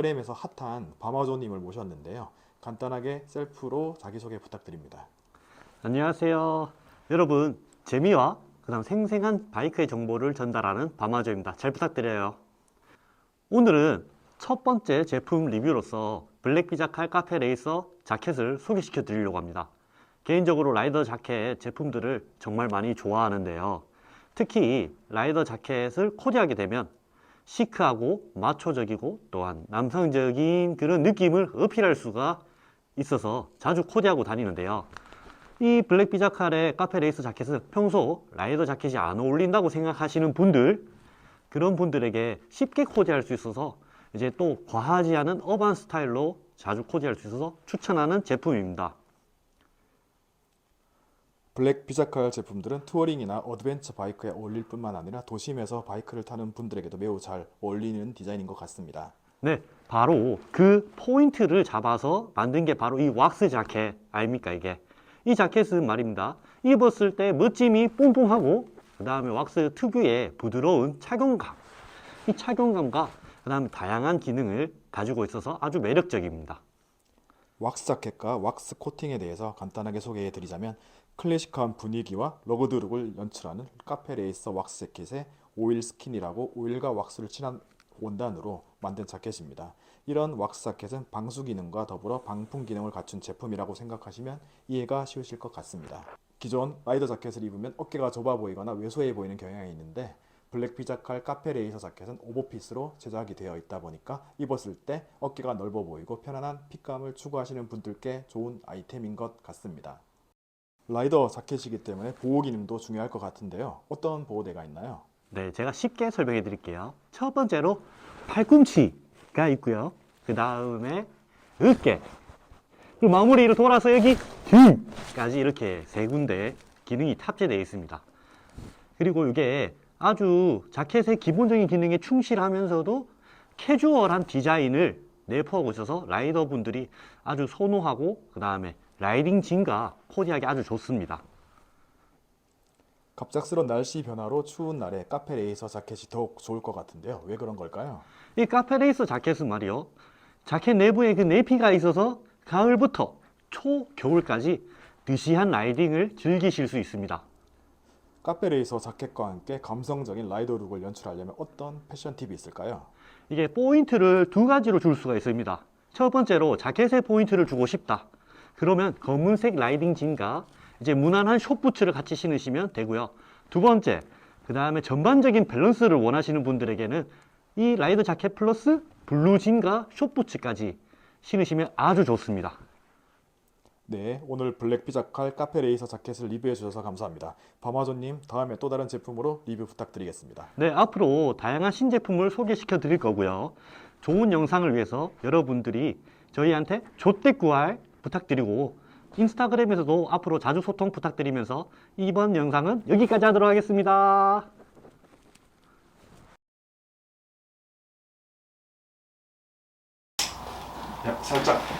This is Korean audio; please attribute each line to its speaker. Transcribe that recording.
Speaker 1: 인스타그램에서 핫한 바마조님을 모셨는데요. 간단하게 셀프로 자기소개 부탁드립니다.
Speaker 2: 안녕하세요. 여러분, 재미와 그다음 생생한 바이크의 정보를 전달하는 바마조입니다. 잘 부탁드려요. 오늘은 첫 번째 제품 리뷰로서 블랙비자 칼 카페 레이서 자켓을 소개시켜 드리려고 합니다. 개인적으로 라이더 자켓 제품들을 정말 많이 좋아하는데요. 특히 라이더 자켓을 코디하게 되면 시크하고 마초적이고 또한 남성적인 그런 느낌을 어필할 수가 있어서 자주 코디하고 다니는데요. 이 블랙 비자 칼의 카페 레이스 자켓은 평소 라이더 자켓이 안 어울린다고 생각하시는 분들 그런 분들에게 쉽게 코디할 수 있어서 이제 또 과하지 않은 어반 스타일로 자주 코디할 수 있어서 추천하는 제품입니다.
Speaker 1: 블랙 비자칼 제품들은 투어링이나 어드벤처 바이크에 어울릴 뿐만 아니라 도심에서 바이크를 타는 분들에게도 매우 잘 어울리는 디자인인 것 같습니다.
Speaker 2: 네, 바로 그 포인트를 잡아서 만든 게 바로 이 왁스 자켓 아닙니까 이게? 이 자켓은 말입니다. 입었을 때 멋짐이 뽕뽕하고 그 다음에 왁스 특유의 부드러운 착용감 이 착용감과 그 다음에 다양한 기능을 가지고 있어서 아주 매력적입니다.
Speaker 1: 왁스 자켓과 왁스 코팅에 대해서 간단하게 소개해 드리자면 클래식한 분위기와 러그드 룩을 연출하는 카페 레이서 왁스 재킷에 오일 스킨이라고 오일과 왁스를 칠한 원단으로 만든 자켓입니다. 이런 왁스 자켓은 방수 기능과 더불어 방풍 기능을 갖춘 제품이라고 생각하시면 이해가 쉬우실 것 같습니다. 기존 라이더 자켓을 입으면 어깨가 좁아 보이거나 왜소해 보이는 경향이 있는데 블랙 피자칼 카페 레이서 자켓은 오버핏으로 제작이 되어 있다 보니까 입었을 때 어깨가 넓어 보이고 편안한 핏감을 추구하시는 분들께 좋은 아이템인 것 같습니다. 라이더 자켓이기 때문에 보호 기능도 중요할 것 같은데요. 어떤 보호대가 있나요?
Speaker 2: 네, 제가 쉽게 설명해 드릴게요. 첫 번째로 팔꿈치가 있고요. 그 다음에 어깨. 그리고 마무리를 돌아서 여기 등까지 이렇게 세 군데 기능이 탑재되어 있습니다. 그리고 이게 아주 자켓의 기본적인 기능에 충실하면서도 캐주얼한 디자인을 내포하고 있어서 라이더 분들이 아주 선호하고 그 다음에 라이딩 진과 코디하기 아주 좋습니다.
Speaker 1: 갑작스런 날씨 변화로 추운 날에 카페 레이서 자켓이 더욱 좋을 것 같은데요. 왜 그런 걸까요?
Speaker 2: 이 카페 레이서 자켓은 말이요. 자켓 내부에 그 내피가 있어서 가을부터 초 겨울까지 느시한 라이딩을 즐기실 수 있습니다.
Speaker 1: 카페 레이서 자켓과 함께 감성적인 라이더 룩을 연출하려면 어떤 패션 팁이 있을까요?
Speaker 2: 이게 포인트를 두 가지로 줄 수가 있습니다. 첫 번째로 자켓에 포인트를 주고 싶다. 그러면 검은색 라이딩 진과 이제 무난한 숏부츠를 같이 신으시면 되고요. 두 번째, 그 다음에 전반적인 밸런스를 원하시는 분들에게는 이 라이더 자켓 플러스 블루 진과 숏부츠까지 신으시면 아주 좋습니다.
Speaker 1: 네, 오늘 블랙 피자칼 카페 레이서 자켓을 리뷰해 주셔서 감사합니다. 바마존님, 다음에 또 다른 제품으로 리뷰 부탁드리겠습니다.
Speaker 2: 네, 앞으로 다양한 신제품을 소개시켜 드릴 거고요. 좋은 영상을 위해서 여러분들이 저희한테 조댓구할 부탁드리고 인스타그램에서도 앞으로 자주 소통 부탁드리면서 이번 영상은 여기까지 하도록 하겠습니다.
Speaker 1: 야, 살짝